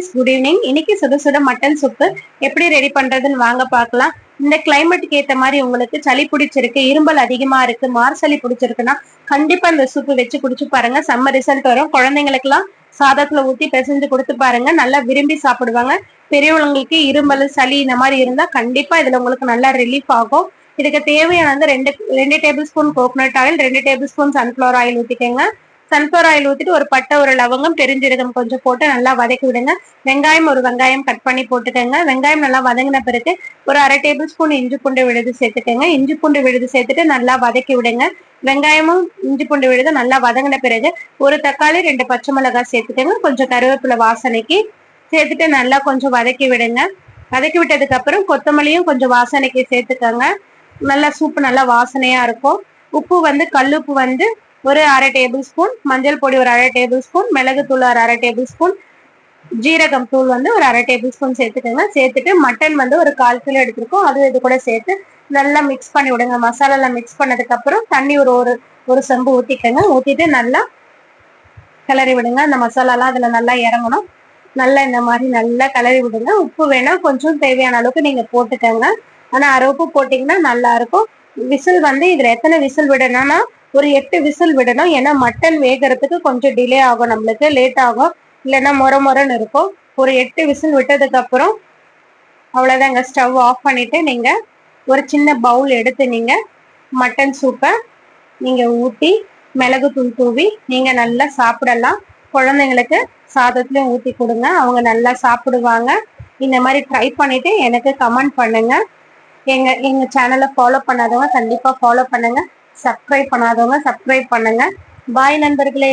Friends good evening இன்னைக்கு சுட சுட மட்டன் சூப்பு எப்படி ரெடி பண்றதுன்னு வாங்க பார்க்கலாம். இந்த கிளைமேட்டுக்கு ஏத்த மாதிரி உங்களுக்கு சளி பிடிச்சிருக்கு இரும்பல் அதிகமா இருக்கு மார்சளி பிடிச்சிருக்குன்னா கண்டிப்பா இந்த சூப்பு வச்சு குடிச்சு பாருங்க. செம்ம ரிசல்ட் வரும். குழந்தைங்களுக்குலாம் சாதத்துல ஊத்தி பிசைஞ்சு கொடுத்து பாருங்க. நல்லா விரும்பி சாப்பிடுவாங்க. பெரியவங்களுக்கு இரும்பல் சளி இந்த மாதிரி இருந்தா கண்டிப்பா இதுல உங்களுக்கு நல்லா ரிலீஃப் ஆகும். இதுக்கு தேவையானது ரெண்டு ரெண்டு டேபிள் ஸ்பூன் கோகனட் ஆயில் ரெண்டு டேபிள் ஸ்பூன் சன்ஃபிளவர் ஆயில் ஊத்திக்கோங்க. சன்ஃபிளவர் ஆயில் ஊத்திட்டு ஒரு பட்டை ஒரு லவங்கம் பெருஞ்சீரகம் கொஞ்சம் போட்டு நல்லா வதக்கி விடுங்க. வெங்காயம் ஒரு வெங்காயம் கட் பண்ணி போட்டுக்கோங்க. வெங்காயம் நல்லா வதங்கின பிறகு ஒரு அரை டேபிள் ஸ்பூன் இஞ்சி பூண்டு விழுது சேர்த்துக்கோங்க. இஞ்சி பூண்டு விழுது சேர்த்துட்டு நல்லா வதக்கி விடுங்க. வெங்காயமும் இஞ்சி பூண்டு விழுது நல்லா வதங்கின பிறகு ஒரு தக்காளி ரெண்டு பச்சை மிளகாய் சேர்த்துக்கோங்க. கொஞ்சம் கருவேப்பிலை வாசனைக்கு சேர்த்துட்டு நல்லா கொஞ்சம் வதக்கி விடுங்க. வதக்கி விட்டதுக்கு அப்புறம் கொத்தமல்லியும் கொஞ்சம் வாசனைக்கு சேர்த்துக்கோங்க. நல்லா சூப்பு நல்லா வாசனையா இருக்கும். உப்பு வந்து கல்லுப்பு வந்து ஒரு அரை டேபிள் ஸ்பூன் மஞ்சள் பொடி ஒரு அரை டேபிள் ஸ்பூன் மிளகுத்தூள் ஒரு அரை டேபிள் ஸ்பூன் ஜீரகம் தூள் வந்து ஒரு அரை டேபிள் ஸ்பூன் சேர்த்துக்கோங்க. சேர்த்துட்டு மட்டன் வந்து ஒரு கால் கிலோ எடுத்திருக்கோம். அது இது கூட சேர்த்து நல்லா மிக்ஸ் பண்ணி விடுங்க. மசாலாலாம் மிக்ஸ் பண்ணதுக்கு அப்புறம் தண்ணி ஒரு ஒரு ஒரு செம்பு ஊற்றிக்கோங்க ஊற்றிட்டு நல்லா கிளறி விடுங்க. அந்த மசாலாலாம் அதில் நல்லா இறங்கணும். நல்லா இந்த மாதிரி நல்லா கிளறி விடுங்க. உப்பு வேணால் கொஞ்சம் தேவையான அளவுக்கு நீங்கள் போட்டுக்கோங்க. ஆனால் அரை உப்பு போட்டிங்கன்னா நல்லாயிருக்கும் விசில் வந்து இதில் எத்தனை விசில் விடணும்னா ஒரு எட்டு விசில் விடணும். ஏன்னா மட்டன் வேகறதுக்கு கொஞ்சம் டிலே ஆகும் நம்மளுக்கு. லேட் ஆகும். இல்லைன்னா மொர மொரன்னு இருக்கும். ஒரு எட்டு விசில் விட்டதுக்கு அப்புறம் அவ்வளோதாங்க ஸ்டவ் ஆஃப் பண்ணிட்டு நீங்கள் ஒரு சின்ன பவுல் எடுத்து நீங்கள் மட்டன் சூப்பை நீங்கள் ஊற்றி மிளகு தூள் தூவி நீங்கள் நல்லா சாப்பிடலாம். குழந்தைங்களுக்கு சாதத்துலேயும் ஊற்றி கொடுங்க. அவங்க நல்லா சாப்பிடுவாங்க. இந்த மாதிரி ட்ரை பண்ணிவிட்டு எனக்கு கமெண்ட் பண்ணுங்கள் எங்கள் எங்கள் சேனலை ஃபாலோ பண்ணாதவங்க கண்டிப்பாக ஃபாலோ பண்ணுங்கள் சப்ஸ்கிரைப் பண்ணாதவங்க சப்ஸ்கிரைப் பண்ணுங்க. பாய் நண்பர்களே.